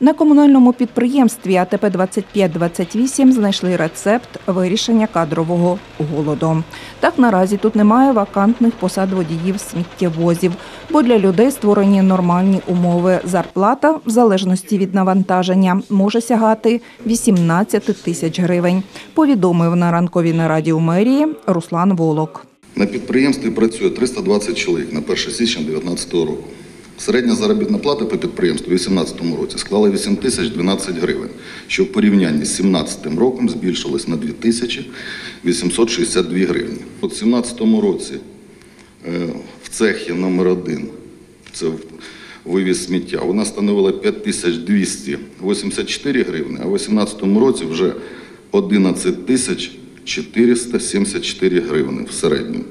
На комунальному підприємстві АТП 2528 знайшли рецепт вирішення кадрового голоду. Так наразі тут немає вакантних посад водіїв сміттєвозів, бо для людей створені нормальні умови. Зарплата в залежності від навантаження може сягати 18 тисяч гривень. Повідомив на ранковій нараді у мерії Руслан Волок. На підприємстві працює 320 чоловік на 1 січня 2019 року. Середня заробітна плата по підприємству у 2018 році склала 8 тисяч 12 гривень, що в порівнянні з 2017 роком збільшилось на 2 тисячі 862 гривні. У 2017 році е, в цехі номер 1 це вивіз сміття, вона становила 5284 гривні, а в 2018 році вже 11 тисяч 474 гривні в середньому.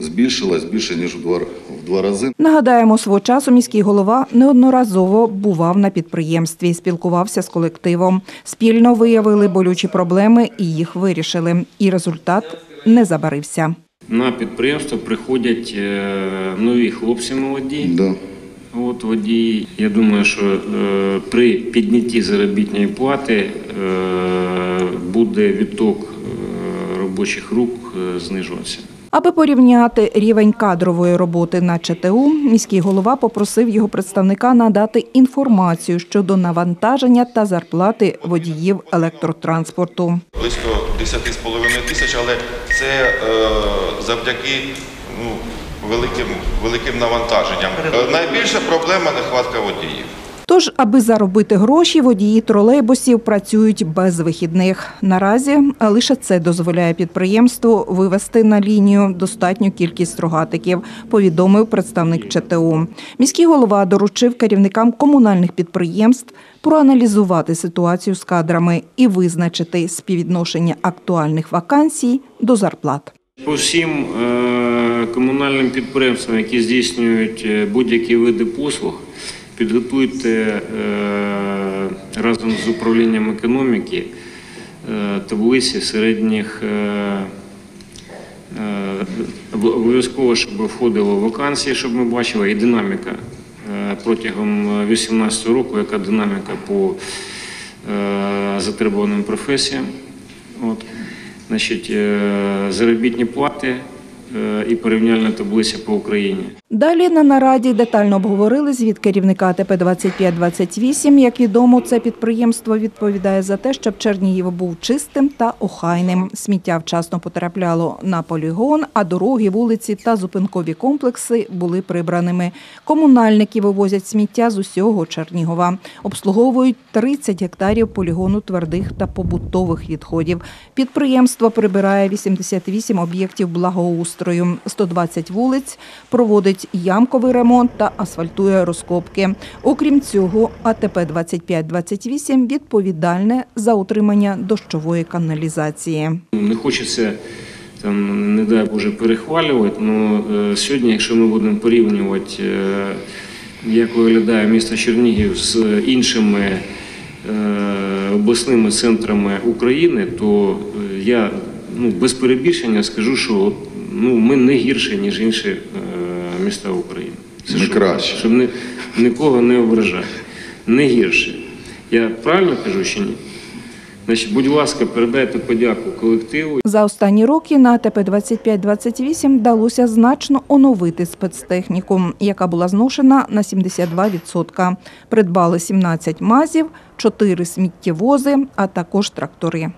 Збільшилась більше, ніж в два, в два рази. Нагадаємо, свого часу міський голова неодноразово бував на підприємстві, спілкувався з колективом. Спільно виявили болючі проблеми і їх вирішили. І результат не забарився. На підприємство приходять е, нові хлопці молоді. Да. От водії. Я думаю, що е, при піднятті заробітної плати е, буде відток е, робочих рук е, знижуватися. Аби порівняти рівень кадрової роботи на ЧТУ, міський голова попросив його представника надати інформацію щодо навантаження та зарплати водіїв електротранспорту. близько 10,5 тисяч, але це е, завдяки ну, великим, великим навантаженням. Е, Найбільша проблема нехватка водіїв. Тож, аби заробити гроші, водії тролейбусів працюють без вихідних. Наразі лише це дозволяє підприємству вивести на лінію достатню кількість рогатиків, повідомив представник ЧТУ. Міський голова доручив керівникам комунальних підприємств проаналізувати ситуацію з кадрами і визначити співвідношення актуальних вакансій до зарплат. По всім е, комунальним підприємствам, які здійснюють е, будь-які види послуг, підготуйте е, разом з управлінням економіки е, таблиці середніх. е, Обов'язково, щоб входило вакансії, щоб ми бачили, і динаміка протягом 2018 року, яка динаміка по затребуваним професіям. От. Значить, заробітні плати і порівняльна таблиця по Україні. Далі на нараді детально обговорили звіт керівника АТП 2528. Як відомо, це підприємство відповідає за те, щоб Чернігів був чистим та охайним. Сміття вчасно потрапляло на полігон, а дороги, вулиці та зупинкові комплекси були прибраними. Комунальники вивозять сміття з усього Чернігова. Обслуговують 30 гектарів полігону твердих та побутових відходів. Підприємство прибирає 88 об'єктів благоустрою, 120 вулиць, проводить ямковий ремонт та асфальтує розкопки. Окрім цього, АТП 2528 відповідальне за утримання дощової каналізації. Не хочеться там, не дай Боже, перехвалювати, але сьогодні, якщо ми будемо порівнювати, е, як виглядає місто Чернігів з іншими е, обласними центрами України, то е, я ну, без перебільшення скажу, що от, ну, ми не гірше, ніж інші е, міста України. Це Ми щоб- краще. Щоб ні- нікого не ображати. Не гірше. Я правильно кажу чи ні? Значить, будь ласка, передайте подяку колективу. За останні роки на АТП 2528 вдалося значно оновити спецтехніку, яка була зношена на 72%. Придбали 17 мазів, 4 сміттєвози, а також трактори.